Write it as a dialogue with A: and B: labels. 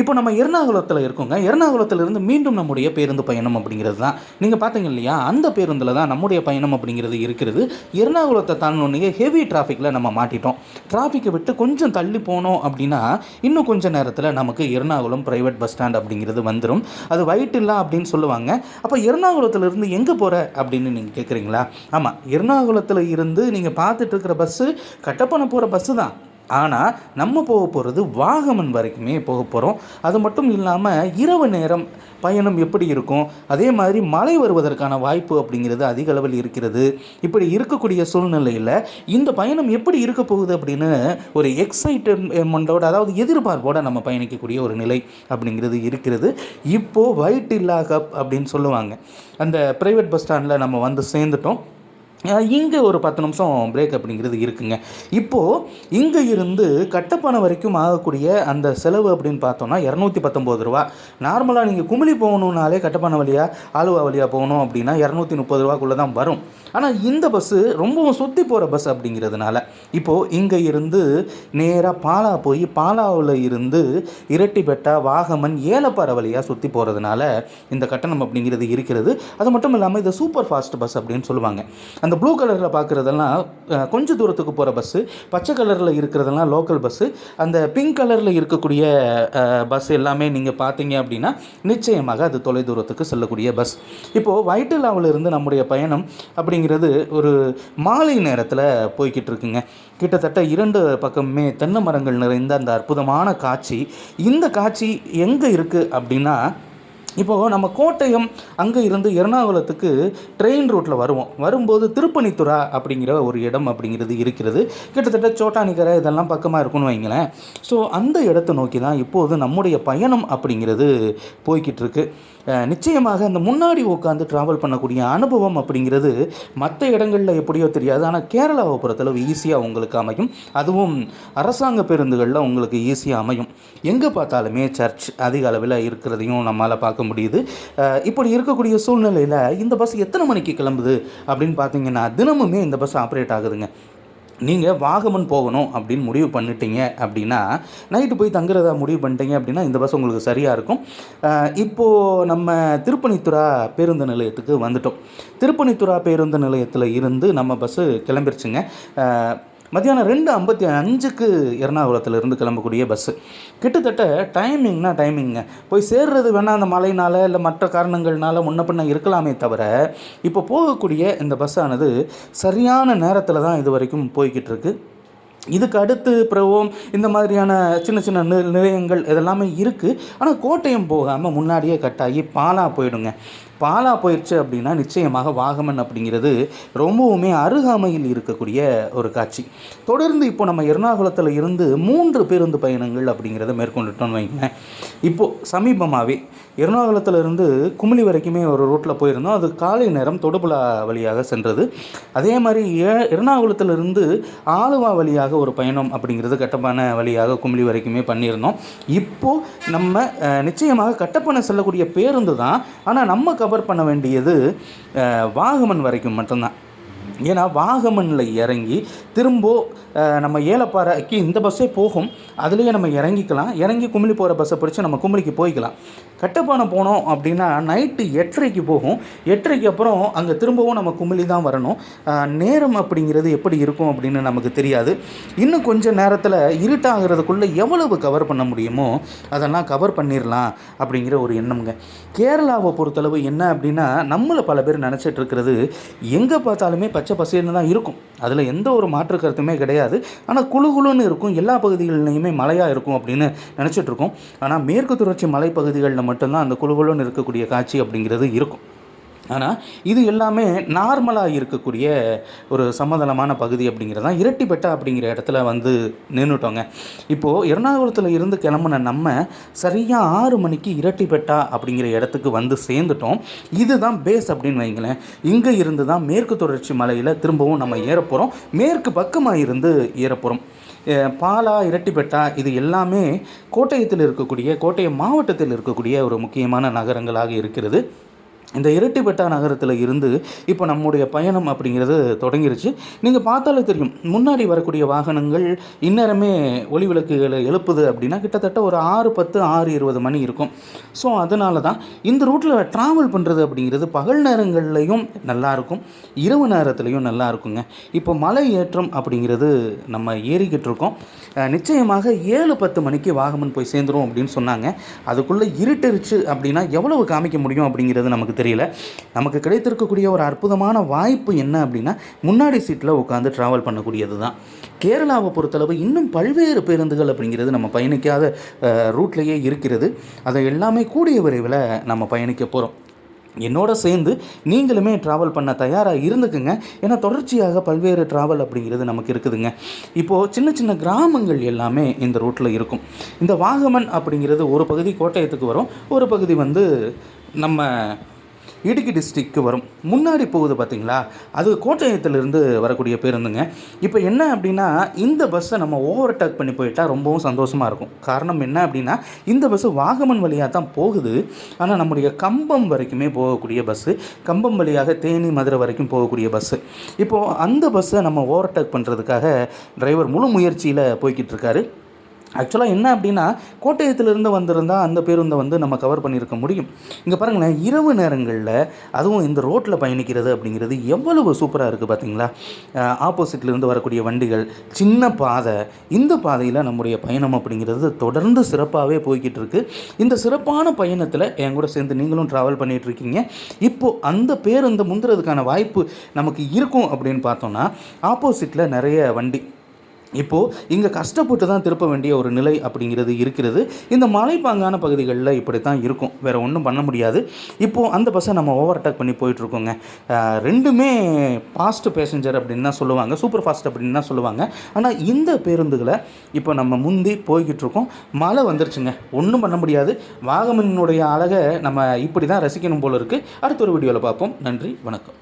A: இப்போ நம்ம எர்ணாகுளத்தில் இருக்கோங்க. எர்ணாகுளத்திலிருந்து மீண்டும் நம்முடைய பேருந்து பயணம் அப்படிங்கிறது தான் நீங்கள் பார்த்தீங்க இல்லையா? அந்த பேருந்தில் தான் நம்முடைய பயணம் அப்படிங்கிறது இருக்கிறது. எர்ணாகுளத்தை தாண்டினோடனே ஹெவி டிராஃபிக்கில் நம்ம மாட்டிட்டோம். டிராஃபிக்கை விட்டு கொஞ்சம் தள்ளி போனோம் அப்படின்னா இன்னும் கொஞ்சம் நேரத்தில் நமக்கு எர்ணாகுளம் ப்ரைவேட் பஸ் ஸ்டாண்ட் அப்படிங்கிறது வந்துடும் அது வயிற்றில்லா அப்படின்னு சொல்லுவாங்க. அப்போ எர்ணாகுளத்திலிருந்து எங்கே போகிற அப்படின்னு நீங்கள் கேட்குறீங்களா ஆமாம் எர்ணாகுளத்தில் இருந்து நீங்கள் பார்த்துட்டு இருக்கிற பஸ்ஸு கட்டப்பணம் போகிற பஸ்ஸு தான். ஆனால் நம்ம போக போகிறது வாகமன் வரைக்குமே போக போகிறோம் அது மட்டும் இல்லாமல் இரவு நேரம் பயணம் எப்படி இருக்கும்? அதே மாதிரி மழை வருவதற்கான வாய்ப்பு அப்படிங்கிறது அதிக அளவில் இருக்கிறது. இப்படி இருக்கக்கூடிய சூழ்நிலையில் இந்த பயணம் எப்படி இருக்க போகுது அப்படின்னு ஒரு எக்ஸைட்மெண்ட்டோட அதாவது எதிர்பார்ப்போடு நம்ம பயணிக்கக்கூடிய ஒரு நிலை அப்படிங்கிறது இருக்கிறது. இப்போது வைட் இல்லா கப் அப்படின்னு சொல்லுவாங்க. அந்த ப்ரைவேட் பஸ் ஸ்டாண்டில் நம்ம வந்து சேர்ந்துட்டோம். இங்கே ஒரு பத்து நிமிஷம் பிரேக் அப்படிங்கிறது இருக்குங்க. இப்போது இங்கே இருந்து கட்டப்பணம் வரைக்கும் ஆகக்கூடிய அந்த செலவு அப்படின்னு பார்த்தோன்னா இரநூத்தி பத்தொம்பது ரூபா நார்மலாக நீங்கள் குமிழி போகணுன்னாலே கட்டப்பணம் வழியாக ஆலுவா வழியாக போகணும் அப்படின்னா இரநூத்தி முப்பது ரூபாக்குள்ளே தான் வரும். ஆனால் இந்த பஸ்ஸு ரொம்பவும் சுற்றி போகிற பஸ் அப்படிங்கிறதுனால இப்போது இங்கே இருந்து நேராக பாலா போய் பாலாவில் இருந்து இரட்டிப்பெட்டா வாகமன் ஏலப்பாறை வழியாக சுற்றி போகிறதுனால இந்த கட்டணம் அப்படிங்கிறது இருக்கிறது. அது மட்டும் இல்லாமல் இது சூப்பர் ஃபாஸ்ட் பஸ் அப்படின்னு சொல்லுவாங்க. அந்த ப்ளூ கலரில் பார்க்குறதெல்லாம் கொஞ்சம் தூரத்துக்கு போகிற பஸ்ஸு பச்சை கலரில் இருக்கிறதெல்லாம் லோக்கல் பஸ்ஸு அந்த பிங்க் கலரில் இருக்கக்கூடிய பஸ் எல்லாமே நீங்கள் பார்த்தீங்க அப்படின்னா நிச்சயமாக அது தொலைதூரத்துக்கு செல்லக்கூடிய பஸ் இப்போது வயிற்றுலாவில் இருந்து நம்முடைய பயணம் அப்படிங்கிறது ஒரு மாலை நேரத்தில் போய்கிட்டு இருக்குங்க. கிட்டத்தட்ட இரண்டு பக்கமுமே தென்னை மரங்கள் நிறைந்த அந்த அற்புதமான காட்சி. இந்த காட்சி எங்கே இருக்குது அப்படின்னா இப்போது நம்ம கோட்டயம் அங்கே இருந்து எர்ணாகுளத்துக்கு ட்ரெயின் ரூட்டில் வருவோம். வரும்போது திருப்பணித்துறா அப்படிங்கிற ஒரு இடம் அப்படிங்கிறது இருக்கிறது. கிட்டத்தட்ட சோட்டானிக்கரை இதெல்லாம் பக்கமாக இருக்கும்னு வைங்களேன். ஸோ அந்த இடத்தை நோக்கி தான் இப்போது நம்முடைய பயணம் அப்படிங்கிறது போய்கிட்டு இருக்கு. நிச்சயமாக அந்த முன்னாடி உட்காந்து ட்ராவல் பண்ணக்கூடிய அனுபவம் அப்படிங்கிறது மற்ற இடங்களில் எப்படியோ தெரியாது. ஆனால் கேரளாவை பொறுத்தளவு ஈஸியாக உங்களுக்கு அமையும். அதுவும் அரசாங்க பேருந்துகளில் உங்களுக்கு ஈஸியாக அமையும். எங்கே பார்த்தாலுமே சர்ச் அதிக அளவில் இருக்கிறதையும் நம்மளால் பார்க்க முடியுது. இப்படி இருக்கக்கூடிய சூழ்நிலையில் இந்த பஸ் எத்தனை மணிக்கு கிளம்புது அப்படின்னு பார்த்தீங்கன்னா தினமுமே இந்த பஸ் ஆப்ரேட் ஆகுதுங்க. நீங்கள் வாகமன் போகணும் அப்படின்னு முடிவு பண்ணிட்டீங்க அப்படின்னா நைட்டு போய் தங்குறதா முடிவு பண்ணிட்டீங்க அப்படின்னா இந்த பஸ் உங்களுக்கு சரியாக இருக்கும். இப்போது நம்ம திருப்பணித்துறா பேருந்து நிலையத்துக்கு வந்துட்டோம். திருப்பணித்துறா பேருந்து நிலையத்தில் இருந்து நம்ம பஸ்ஸு கிளம்பிருச்சுங்க. மத்தியானம் ரெண்டு ஐம்பத்தி அஞ்சுக்கு எர்ணாகுளத்துலேருந்து கிளம்பக்கூடிய பஸ்ஸு கிட்டத்தட்ட டைமிங்னா டைமிங்க போய் சேர்றது வேணால் அந்த மழைனால இல்லை மற்ற காரணங்கள்னால முன்ன பின்ன இருக்கலாமே தவிர இப்போ போகக்கூடிய இந்த பஸ்ஸானது சரியான நேரத்தில் தான் இது வரைக்கும் போய்கிட்டு இருக்கு. இதுக்கு அடுத்து பிரவோம் இந்த மாதிரியான சின்ன சின்ன நிலையங்கள் இதெல்லாமே இருக்குது ஆனால் கோட்டையம் போகாமல் முன்னாடியே கட்டாகி பாலா போயிடுங்க. பாலா போயிடுச்சு அப்படின்னா நிச்சயமாக வாகமன் அப்படிங்கிறது ரொம்பவுமே அருகாமையில் இருக்கக்கூடிய ஒரு காட்சி. தொடர்ந்து இப்போ நம்ம எர்ணாகுளத்தில் இருந்து மூன்று பேருந்து பயணங்கள் அப்படிங்கிறத மேற்கொண்டுட்டோம்னு வைங்களேன். இப்போது சமீபமாகவே எர்ணாகுளத்தில் இருந்து குமிளி வரைக்குமே ஒரு ரூட்டில் போயிருந்தோம். அது காலை நேரம் தொடுபுலா வழியாக சென்றது. அதே மாதிரி ஏ எர்ணாகுளத்திலிருந்து ஆலுவா வழியாக ஒரு பயணம் அப்படிங்கிறது கட்டப்பான வழியாக குமிளி வரைக்குமே பண்ணியிருந்தோம். இப்போது நம்ம நிச்சயமாக கட்டப்பனை செல்லக்கூடிய பேருந்து தான். ஆனால் நம்ம கவர் பண்ண வேண்டியது வாகமன் வரைக்கும் மட்டும்தான். ஏன்னா வாகமனில் இறங்கி திரும்ப நம்ம ஏலப்பாறைக்கு இந்த பஸ்ஸே போகும். அதுலேயே நம்ம இறங்கிக்கலாம். இறங்கி குமிழி போகிற பஸ்ஸை பிடிச்சி நம்ம குமிழிக்கு போய்க்கலாம். கட்டப்பானை போனோம் அப்படின்னா நைட்டு எட்டரைக்கு போகும். எட்டரைக்கு அப்புறம் அங்கே திரும்பவும் நம்ம குமிழி தான் வரணும். நேரம் அப்படிங்கிறது எப்படி இருக்கும் அப்படின்னு நமக்கு தெரியாது. இன்னும் கொஞ்சம் நேரத்தில் இருட்டாகிறதுக்குள்ளே எவ்வளவு கவர் பண்ண முடியுமோ அதெல்லாம் கவர் பண்ணிடலாம் அப்படிங்கிற ஒரு எண்ணம்ங்க. கேரளாவை பொறுத்தளவு என்ன அப்படின்னா நம்மளை பல பேர் நினச்சிட்டு இருக்கிறது எங்கே பார்த்தாலுமே பச்சை பசேல்னு தான் இருக்கும். அதில் எந்த ஒரு மாற்று கருத்துமே கிடையாது. ஆனால் குழு குழுன்னு இருக்கும். எல்லா பகுதிகளிலையுமே மழையாக இருக்கும் அப்படின்னு நினச்சிட்ருக்கோம் ஆனால் மேற்கு தொடர்ச்சி மலைப்பகுதிகளில் மட்டும்தான் அந்த குழு குழுன்னு இருக்கக்கூடிய காட்சி அப்படிங்கிறது இருக்கும். ஆனால் இது எல்லாமே நார்மலாக இருக்கக்கூடிய ஒரு சமதளமான பகுதி அப்படிங்கிறது தான். இரட்டிப்பெட்டா அப்படிங்கிற இடத்துல வந்து நின்றுட்டோங்க இப்போது எர்ணாகுளத்தில் இருந்து கிளம்புன நம்ம சரியாக ஆறு மணிக்கு இரட்டிப்பெட்டா அப்படிங்கிற இடத்துக்கு வந்து சேர்ந்துட்டோம். இதுதான் பேஸ் அப்படின்னு வைங்களேன். இங்கே இருந்து தான் மேற்கு தொடர்ச்சி மலையில் திரும்பவும் நம்ம ஏறப்போகிறோம் மேற்கு பக்கமாக இருந்து ஏறப்போகிறோம் பாலா இரட்டிப்பெட்டா இது எல்லாமே கோட்டயத்தில் இருக்கக்கூடிய கோட்டயம் மாவட்டத்தில் இருக்கக்கூடிய ஒரு முக்கியமான நகரங்களாக இருக்கிறது. இந்த இரட்டிப்பட்டா நகரத்தில் இருந்து இப்போ நம்முடைய பயணம் அப்படிங்கிறது தொடங்கிருச்சு. நீங்கள் பார்த்தாலே தெரியும் முன்னாடி வரக்கூடிய வாகனங்கள் இந்நேரமே ஒளி விளக்குகளை எழுப்புது அப்படின்னா கிட்டத்தட்ட ஒரு ஆறு பத்து ஆறு இருபது மணி இருக்கும். ஸோ அதனால தான் இந்த ரூட்டில் ட்ராவல் பண்ணுறது அப்படிங்கிறது பகல் நேரங்கள்லையும் நல்லா இருக்கும் இரவு நேரத்துலையும் நல்லா இருக்குங்க. இப்போ மலை ஏற்றம் அப்படிங்கிறது நம்ம ஏறிக்கிட்டு இருக்கோம். நிச்சயமாக ஏழு பத்து மணிக்கு வாகமன் போய் சேர்ந்துரும் அப்படின்னு சொன்னாங்க. அதுக்குள்ளே இருட்டுருச்சு அப்படின்னா எவ்வளவு காமிக்க முடியும் அப்படிங்கிறது நமக்கு தெரியல. நமக்கு கிடைத்திருக்கக்கூடிய ஒரு அற்புதமான வாய்ப்பு என்ன அப்படின்னா முன்னாடி சீட்டில் உட்காந்து ட்ராவல் பண்ணக்கூடியது தான் கேரளாவை பொறுத்தளவு இன்னும் பல்வேறு பேருந்துகள் அப்படிங்கிறது நம்ம பயணிக்காத ரூட்லேயே இருக்கிறது. அதை எல்லாமே கூடிய விரைவில் நம்ம பயணிக்க போகிறோம் என்னோட சேர்ந்து நீங்களுமே ட்ராவல் பண்ண தயாராக இருந்துக்குங்க. ஏன்னா தொடர்ச்சியாக பல்வேறு ட்ராவல் அப்படிங்கிறது நமக்கு இருக்குதுங்க. இப்போது சின்ன சின்ன கிராமங்கள் எல்லாமே இந்த ரூட்டில் இருக்கும். இந்த வாகமன் அப்படிங்கிறது ஒரு பகுதி கோட்டயத்துக்கு வரும். ஒரு பகுதி வந்து நம்ம இடுக்கி டிஸ்ட்ரிக்ட்க்கு வரும். முன்னாடி போகுது பார்த்தீங்களா அது கோட்டயத்திலிருந்து வரக்கூடிய பேருந்துங்க. இப்போ என்ன அப்படின்னா இந்த பஸ்ஸை நம்ம ஓவர்டேக் பண்ணி போயிட்டால் ரொம்பவும் சந்தோஷமாக இருக்கும். காரணம் என்ன அப்படின்னா இந்த பஸ்ஸு வாகமன் வழியாக தான் போகுது. ஆனால் நம்முடைய கம்பம் வரைக்குமே போகக்கூடிய பஸ்ஸு கம்பம் வழியாக தேனி மதுரை வரைக்கும் போகக்கூடிய பஸ்ஸு இப்போது அந்த பஸ்ஸை நம்ம ஓவர்டேக் பண்ணுறதுக்காக டிரைவர் முழு முயற்சியில் போய்கிட்டு இருக்காரு. ஆக்சுவலாக என்ன அப்படின்னா கோட்டயத்திலிருந்து வந்திருந்தால் அந்த பேருந்தை வந்து நம்ம கவர் பண்ணியிருக்க முடியும். இங்கே பாருங்களேன் இரவு நேரங்களில் அதுவும் இந்த ரோட்டில் பயணிக்கிறது அப்படிங்கிறது எவ்வளவு சூப்பராக இருக்குது பார்த்தீங்களா ஆப்போசிட்லேருந்து வரக்கூடிய வண்டிகள் சின்ன பாதை இந்த பாதையில் நம்முடைய பயணம் அப்படிங்கிறது தொடர்ந்து சிறப்பாகவே போய்கிட்டு இருக்கு இந்த சிறப்பான பயணத்தில் என் கூட சேர்ந்து நீங்களும் ட்ராவல் பண்ணிகிட்ருக்கீங்க இருக்கீங்க இப்போது அந்த பேருந்தை முந்துறதுக்கான வாய்ப்பு நமக்கு இருக்கும் அப்படின்னு பார்த்தோன்னா ஆப்போசிட்டில் நிறைய வண்டி இப்போது இங்கே கஷ்டப்பட்டு தான் திருப்ப வேண்டிய ஒரு நிலை அப்படிங்கிறது இருக்கிறது. இந்த மலைப்பாங்கான பகுதிகளில் இப்படி தான் இருக்கும். வேறு ஒன்றும் பண்ண முடியாது. இப்போது அந்த பஸ்ஸை நம்ம ஓவர் அட்டாக் பண்ணி போயிட்டுருக்கோங்க. ரெண்டுமே ஃபாஸ்ட் பேசஞ்சர் அப்படின்னு தான் சொல்லுவாங்க. சூப்பர் ஃபாஸ்ட் அப்படின்னு தான் சொல்லுவாங்க. ஆனால் இந்த பேருந்துகளை இப்போ நம்ம முந்தி போய்கிட்டு இருக்கோம் மழை வந்துருச்சுங்க. ஒன்றும் பண்ண முடியாது. வாகமனுடைய அழகை நம்ம இப்படி தான் ரசிக்கணும் போல இருக்குது அடுத்த ஒரு வீடியோவில் பார்ப்போம். நன்றி வணக்கம்.